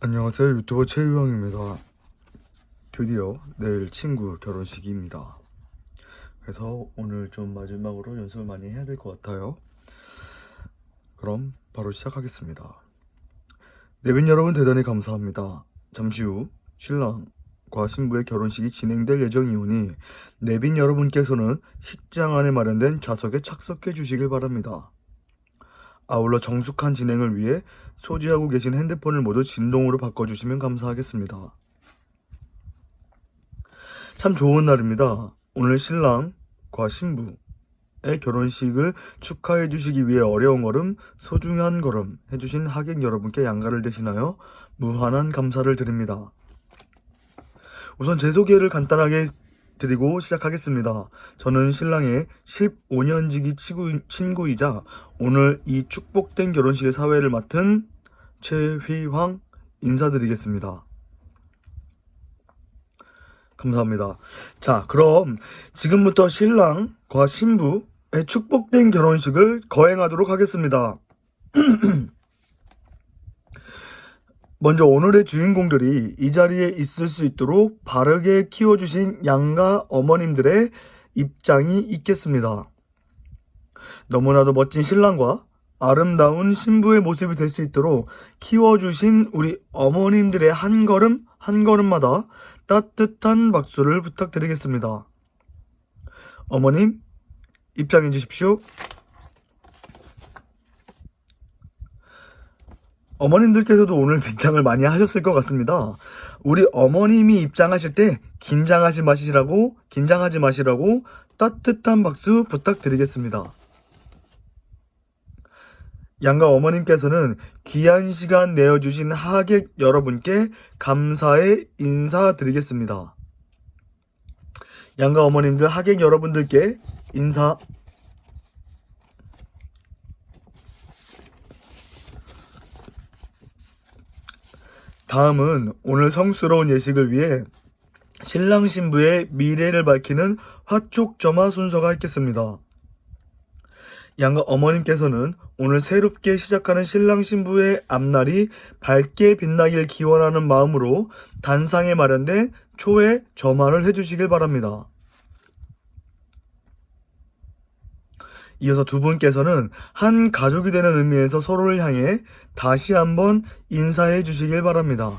안녕하세요. 유튜버 최유영입니다. 드디어 내일 친구 결혼식입니다. 그래서 오늘 좀 마지막으로 연습을 많이 해야 될 것 같아요. 그럼 바로 시작하겠습니다. 내빈 여러분 대단히 감사합니다. 잠시 후 신랑과 신부의 결혼식이 진행될 예정이오니 내빈 여러분께서는 식장 안에 마련된 좌석에 착석해 주시길 바랍니다 아울러 정숙한 진행을 위해 소지하고 계신 핸드폰을 모두 진동으로 바꿔주시면 감사하겠습니다. 참 좋은 날입니다. 오늘 신랑과 신부의 결혼식을 축하해 주시기 위해 어려운 걸음, 소중한 걸음 해주신 하객 여러분께 양가를 대신하여 무한한 감사를 드립니다. 우선 제 소개를 간단하게 드리고 시작하겠습니다. 저는 신랑의 15년지기 친구, 친구 이자 오늘 이 축복된 결혼식의 사회를 맡은 최휘황 인사드리겠습니다. 감사합니다. 자, 그럼 지금부터 신랑과 신부의 축복된 결혼식을 거행하도록 하겠습니다. 먼저 오늘의 주인공들이 이 자리에 있을 수 있도록 바르게 키워주신 양가 어머님들의 입장이 있겠습니다. 너무나도 멋진 신랑과 아름다운 신부의 모습이 될 수 있도록 키워주신 우리 어머님들의 한 걸음 한 걸음마다 따뜻한 박수를 부탁드리겠습니다. 어머님, 입장해 주십시오. 어머님들께서도 오늘 긴장을 많이 하셨을 것 같습니다. 우리 어머님이 입장하실 때 긴장하지 마시라고, 긴장하지 마시라고 따뜻한 박수 부탁드리겠습니다. 양가 어머님께서는 귀한 시간 내어주신 하객 여러분께 감사의 인사드리겠습니다. 양가 어머님들 하객 여러분들께 인사 다음은 오늘 성스러운 예식을 위해 신랑 신부의 미래를 밝히는 화촉점화 순서가 있겠습니다. 양가 어머님께서는 오늘 새롭게 시작하는 신랑 신부의 앞날이 밝게 빛나길 기원하는 마음으로 단상에 마련된 초의 점화를 해주시길 바랍니다. 이어서 두 분께서는 한 가족이 되는 의미에서 서로를 향해 다시 한번 인사해 주시길 바랍니다.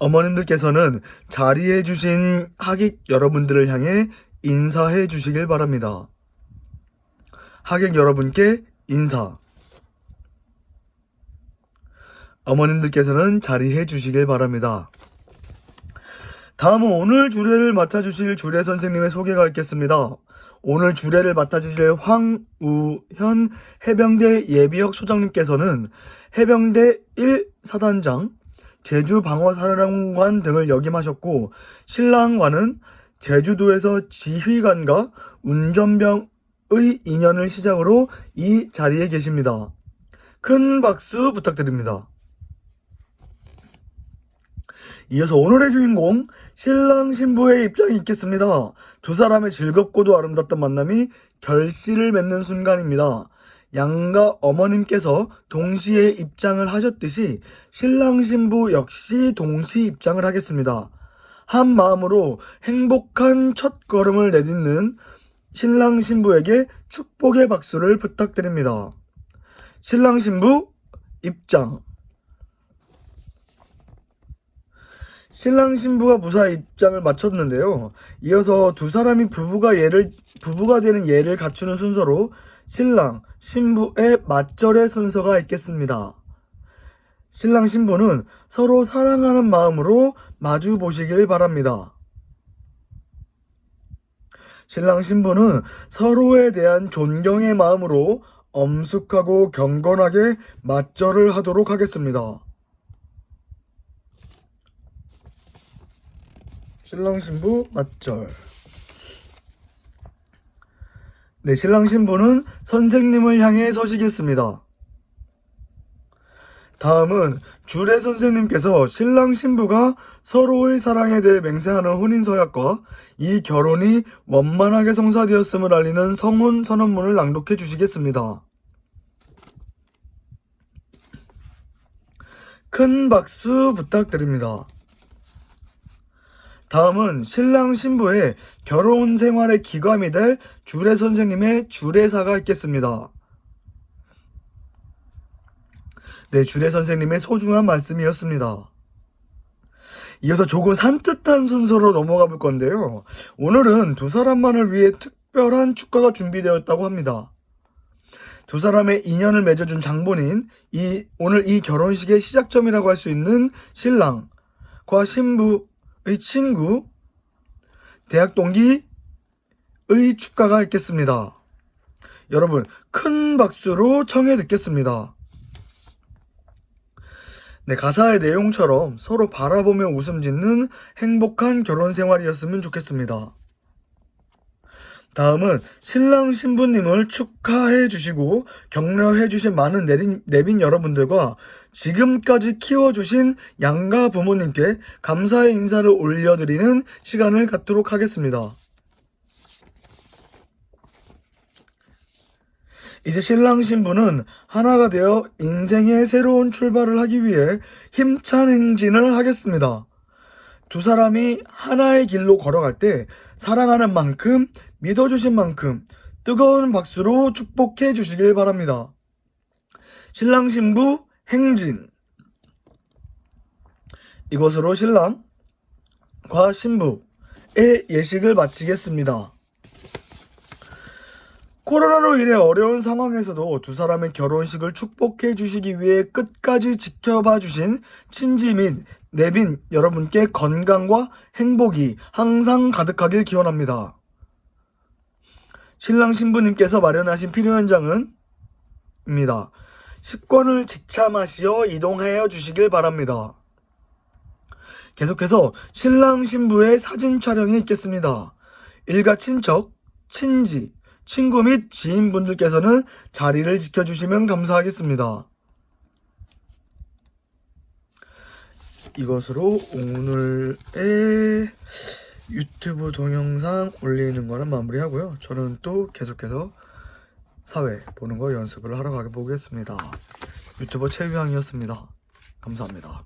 어머님들께서는 자리해 주신 하객 여러분들을 향해 인사해 주시길 바랍니다. 하객 여러분께 인사. 어머님들께서는 자리해 주시길 바랍니다. 다음은 오늘 주례를 맡아주실 주례 선생님의 소개가 있겠습니다. 오늘 주례를 맡아주실 황우현 해병대 예비역 소장님께서는 해병대 1사단장, 제주방어사령관 등을 역임하셨고 신랑과는 제주도에서 지휘관과 운전병의 인연을 시작으로 이 자리에 계십니다. 큰 박수 부탁드립니다. 이어서 오늘의 주인공 신랑 신부의 입장이 있겠습니다. 두 사람의 즐겁고도 아름답던 만남이 결실을 맺는 순간입니다. 양가 어머님께서 동시에 입장을 하셨듯이 신랑 신부 역시 동시 입장을 하겠습니다. 한 마음으로 행복한 첫 걸음을 내딛는 신랑 신부에게 축복의 박수를 부탁드립니다. 신랑 신부 입장. 신랑 신부가 무사히 입장을 마쳤는데요. 이어서 두 사람이 부부가 예를 부부가 되는 예를 갖추는 순서로 신랑 신부의 맞절의 순서가 있겠습니다. 신랑 신부는 서로 사랑하는 마음으로 마주 보시길 바랍니다. 신랑 신부는 서로에 대한 존경의 마음으로 엄숙하고 경건하게 맞절을 하도록 하겠습니다. 신랑 신부 맞절. 네, 신랑 신부는 선생님을 향해 서시겠습니다. 다음은 주례 선생님께서 신랑 신부가 서로의 사랑에 대해 맹세하는 혼인 서약과 이 결혼이 원만하게 성사되었음을 알리는 성혼 선언문을 낭독해 주시겠습니다. 큰 박수 부탁드립니다. 다음은 신랑 신부의 결혼 생활의 기감이 될 주례 선생님의 주례사가 있겠습니다. 네, 주례 선생님의 소중한 말씀이었습니다. 이어서 조금 산뜻한 순서로 넘어가 볼 건데요. 오늘은 두 사람만을 위해 특별한 축가가 준비되었다고 합니다. 두 사람의 인연을 맺어준 장본인, 이, 오늘 이 결혼식의 시작점이라고 할 수 있는 신랑과 신부의 친구, 대학 동기의 축가가 있겠습니다. 여러분, 큰 박수로 청해 듣겠습니다. 네, 가사의 내용처럼 서로 바라보며 웃음 짓는 행복한 결혼 생활이었으면 좋겠습니다. 다음은 신랑 신부님을 축하해 주시고 격려해 주신 많은 내린, 내빈 여러분들과 지금까지 키워주신 양가 부모님께 감사의 인사를 올려드리는 시간을 갖도록 하겠습니다. 이제 신랑 신부는 하나가 되어 인생의 새로운 출발을 하기 위해 힘찬 행진을 하겠습니다. 두 사람이 하나의 길로 걸어갈 때 사랑하는 만큼 믿어주신 만큼 뜨거운 박수로 축복해 주시길 바랍니다. 신랑 신부 행진 이것으로 신랑과 신부의 예식을 마치겠습니다. 코로나로 인해 어려운 상황에서도 두 사람의 결혼식을 축복해 주시기 위해 끝까지 지켜봐 주신 친지 및 내빈 여러분께 건강과 행복이 항상 가득하길 기원합니다. 신랑 신부님께서 마련하신 필요 현장은 입니다. 식권을 지참하시어 이동하여 주시길 바랍니다. 계속해서 신랑 신부의 사진 촬영이 있겠습니다. 일가 친척, 친지, 친구 및 지인분들께서는 자리를 지켜주시면 감사하겠습니다. 이것으로 오늘의 유튜브 동영상 올리는 거는 마무리하고요. 저는 또 계속해서 사회 보는 거 연습을 하러 가보겠습니다. 유튜버 최유향이었습니다. 감사합니다.